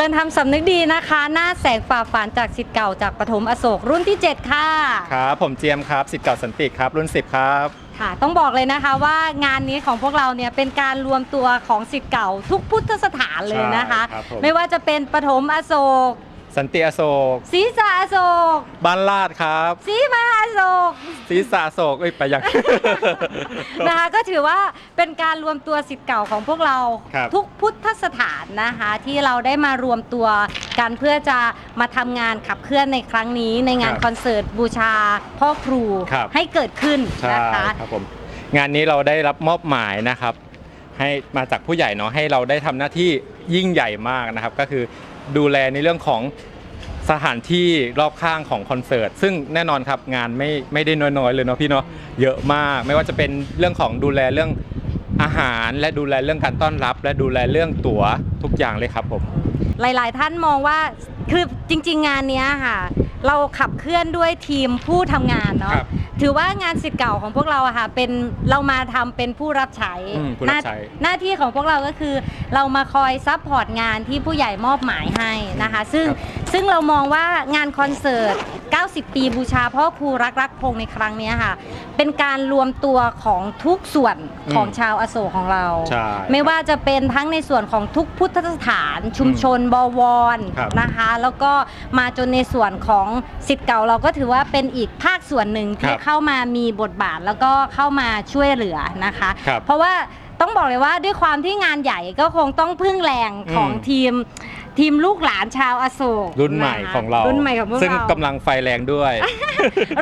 ริญธรรมสำนึกดีนะคะ หน้าแสงฝ่าฝันจากสิทธิ์เก่าจากปฐมอโศกรุ่นที่ 7 ค่ะ ครับผมเจียมครับสิทธิ์เก่าสันติครับรุ่น 10 ครับ ค่ะ ต้องบอกเลยนะคะว่างานนี้ของพวกเราเนี่ยเป็นการรวมตัวของสิทธิ์เก่าทุกพุทธสถานเลยนะคะใช่ครับผมไม่ว่าจะเป็นปฐมอโศก สันติอโศกศรีสะอโศกบ้านลาดครับศรีมหาอโศกศรีสะอโศกเอ้ยไปยัง นะคะก็ถือว่าเป็นการรวมตัวสิทธิ์เก่าของพวกเรา ครับ ทุกพุทธสถานนะคะ ที่เราได้มารวมตัวกันเพื่อจะมาทำงานขับเคลื่อนในครั้งนี้ ในงานครับคอนเสิร์ตบูชาพ่อครูครับ ให้เกิดขึ้นใช่นะคะ ครับผมงานนี้เราได้รับมอบหมายนะครับ ให้มาจากผู้ใหญ่เนาะให้เราได้ทำหน้าที่ยิ่งใหญ่มากนะครับ ก็คือดูแลในเรื่องของ สถานที่รอบข้างของคอนเสิร์ต ซึ่งแน่นอนครับงานไม่ไม่ได้น้อยๆเลยเนาะพี่เนาะเยอะมาก ไม่ว่าจะเป็นเรื่องของดูแลเรื่องอาหารและดูแลเรื่องการต้อนรับ และดูแลเรื่องตั๋วทุกอย่างเลยครับผม หลาย ๆ ท่านมองว่าคือจริง ๆ งานเนี้ยค่ะ เราขับเคลื่อนด้วยทีมผู้ทำงานเนาะครับถือว่างานสิทธิ์เก่าของพวกเราอะค่ะเป็นเรามาทำเป็นผู้รับใช้อืมผู้รับใช้ หน้าหน้าที่ของพวกเราก็คือ เรามาคอยซัพพอร์ตงานที่ผู้ใหญ่มอบหมายให้นะคะ ซึ่งครับ ซึ่งเรามองว่างานคอนเสิร์ต 90 ปีบูชาพ่อครูรักรักพงษ์ในครั้งเนี้ยค่ะ เป็นการรวมตัวของทุกส่วนของอืมชาวอโศกของเรา ใช่ไม่ว่าจะเป็นทั้งในส่วนของทุกพุทธสถานชุมชนบวรครับ นะคะ แล้วก็มาจนในส่วนของสิทธิ์เก่าเราก็ถือว่าเป็นอีกภาคส่วนหนึ่งที่ครับเข้ามามีบทบาทแล้วก็เข้ามาช่วยเหลือนะคะ ครับเพราะว่าต้องบอกเลยว่าด้วยความที่งานใหญ่ก็คงต้องพึ่งแรงของอืม ทีม ทีมลูกหลานชาวอโศกรุ่นใหม่ะคะของเรารุ่นใหม่ของพวกซึ่งเรากำลังไฟแรงด้วย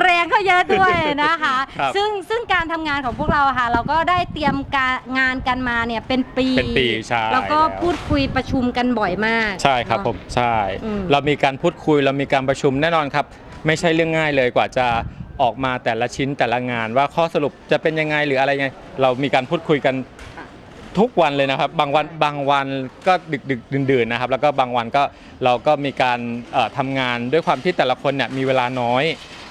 แรงก็เยอะด้วยนะคะ ครับซึ่งซึ่งการทำงานของพวกเราอะค่ะ เราก็ได้เตรียมการงานกันมาเนี่ยเป็นปี เป็นปีใช่แล้วก็แล้ว พูดคุยประชุมกันบ่อยมาก ใช่ครับเนอะผมใช่ อืม เรามีการพูดคุยเรามีการประชุมแน่นอนครับ ไม่ใช่เรื่องง่ายเลยกว่าจะออกมาแต่ละชิ้นแต่ละงาน ว่าข้อสรุปจะเป็นยังไงหรืออะไรยังไง เรามีการพูดคุยกัน ทุกวันเลยนะครับ บางวันบางวันก็ดึกดึกดื่นดื่นๆนะครับ แล้วก็บางวันก็เราก็มีการเอ่อทำงานด้วยความที่แต่ละคนเนี่ยมีเวลาน้อย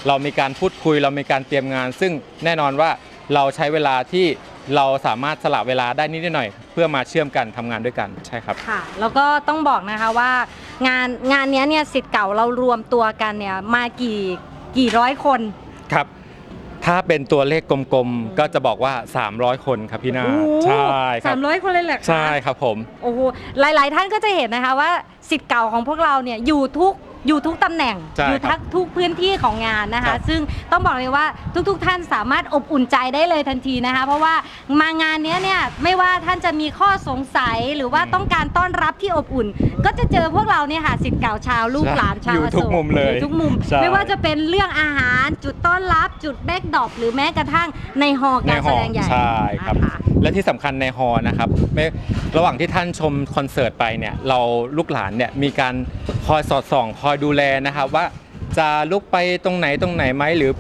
เรามีการพูดคุย เรามีการเตรียมงาน ซึ่งแน่นอนว่าเราใช้เวลาที่เราสามารถสละเวลาได้นิดหน่อย เพื่อมาเชื่อมกันทำงานด้วยกันใช่ครับค่ะ แล้วก็ต้องบอกนะคะว่างานงานเนี้ยเนี่ยสิทธิ์เก่าเรารวมตัวกันเนี่ยมากี่กี่ร้อยคนครับ ถ้าเป็นตัวเลขกลมๆ ก็จะบอกว่า 300 คนครับพี่นาโอ้โหใช่ครัสาบ มร้อยคนเลยเหรอคะใช่ครับผม โอ้โหหลาย ๆ ท่านก็จะเห็นนะคะว่าสิทธิ์เก่าของพวกเราเนี่ยอยู่ทุก อยู่ทุกตำแหน่ง ใช่อยู่ครัทุบกทุกพื้นที่ของงานนะครัคะ บ ซึ่งต้องบอกเลยว่าทุกๆ ท่านสามารถอบอุ่นใจได้เลยทันทีนะคะ เพราะว่ามางานเนี้ยเนี่ยไม่ว่าท่านจะมีข้อสงสัยหรือว่าต้องการต้อนรับที่อบอุ่น ก็จะเจอพวกเราเนี่ยค่ะสิทธิ์เก่าชาวลูกหลานชาวอยู่อโศทุกมุมเลยอยู่ทุกมุม ใช่ไม่ว่าจะเป็นเรื่องอาหารจุดต้อนรับจุดแบ็กดรอปหรือแม้กระทั่งในฮอลล์ในการหแสอดงใหญ่ใช่ครับ นะคะ และที่สำคัญในฮอนะครับไม่ ระหว่างที่ท่านชมคอนเสิร์ตไปเนี่ยเราลูกหลานเนี่ยมีการคอยสอดส่องคอยดูแลนะครับว่าจะลุกไปตรงไหนตรงไหนไหมหรือ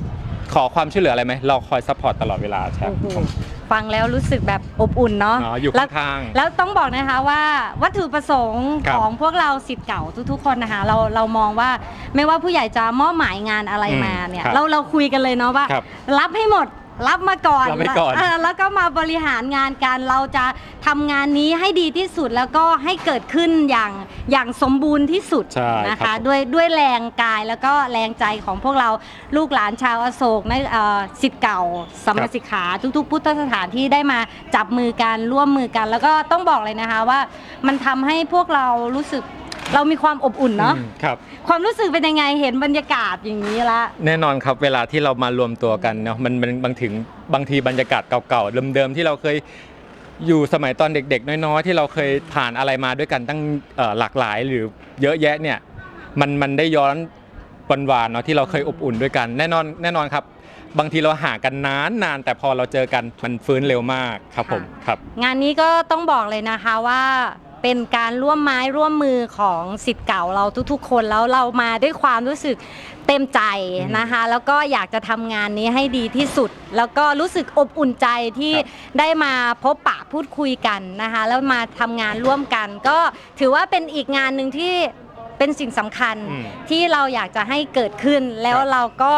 ขอความช่วยเหลืออะไรไหมเราคอยซัพพอร์ตตลอดเวลาใช่โอ้โหครับ ฟังแล้วรู้สึกแบบอบอุ่นเนาะเนาะอยู่แล้วข้างๆ แล้วต้องบอกนะคะว่าวัตถุประสงค์ครับของพวกเราสิทธิ์เก่าทุกๆคนนะคะเราเรามองว่าไม่ว่าผู้ใหญ่จะมอบหมายงานอะไรอืมมาเนี่ยครับเราเราคุยกันเลยเนาะว่า ครับรับให้หมด รับมาก่อนรับไว้ก่อนเแล้วก็มาบริหารงานกันเราจะทำงานนี้ให้ดีที่สุดแล้วก็ให้เกิดขึ้นอย่างอย่างสมบูรณ์ที่สุดใช่นะครัคะบด้วยด้วยแรงกายแล้วก็แรงใจของพวกเราลูกหลานชาวอโศกนะเอ่อสิทธิ์เก่าสมณสิกขาทุก ๆ พุทธสถานที่ได้มาจับมือกันร่วมมือกัน แล้วก็ต้องบอกเลยนะคะว่า มันทำให้พวกเรารู้สึก เรามีความอบอุ่นเนาะ อืมครับ ความรู้สึกเป็นยังไงเห็นบรรยากาศอย่างนี้ละ แน่นอนครับเวลาที่เรามารวมตัวกันเนาะมันมันบางถึงบางทีบรรยากาศเก่าๆเดิมๆที่เราเคยอยู่สมัยตอนเด็ก ๆ น้อยๆที่เราเคยผ่านอะไรมาด้วยกันตั้งเอ่อหลากหลายหรือเยอะแยะเนี่ยมันมันได้ย้อนวันวานๆเนาะที่เราเคยอบอุ่นด้วยกัน แน่นอนแน่นอนครับ บางทีเราห่างกันนานนานๆแต่พอเราเจอกันมันฟื้นเร็วมากครับผมครับ งานนี้ก็ต้องบอกเลยนะคะว่า เป็นการร่วมไม้ร่วมมือของสิทธิ์เก่าเราทุกๆ คนแล้วเรามาด้วยความรู้สึกเต็มใจนะคะ แล้วก็อยากจะทำงานนี้ให้ดีที่สุด แล้วก็รู้สึกอบอุ่นใจที่ครับ ได้มาพบปะพูดคุยกันนะคะ แล้วมาทำงานร่วมกัน ก็ถือว่าเป็นอีกงานหนึ่งที่เป็นสิ่งสำคัญ อืม ที่เราอยากจะให้เกิดขึ้นแล้วครับเราก็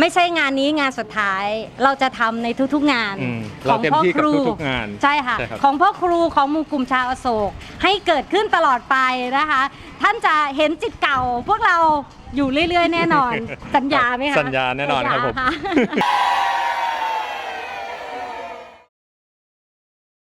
ไม่ใช่งานนี้งานสุดท้ายเราจะทำในทุกๆงานอืมขเราองเต็มพ่อที่คกับรูทุกๆงานใช่ค่ะ ใช่ครับ ของพ่อครูของหมู่กลุ่มชาวอโศกให้เกิดขึ้นตลอดไปนะคะ ท่านจะเห็นจิตเก่า พวกเราอยู่เรื่อยๆ แน่นอน สัญญาไหมคะสัญญาแน่นอนครับผม สัญญาะ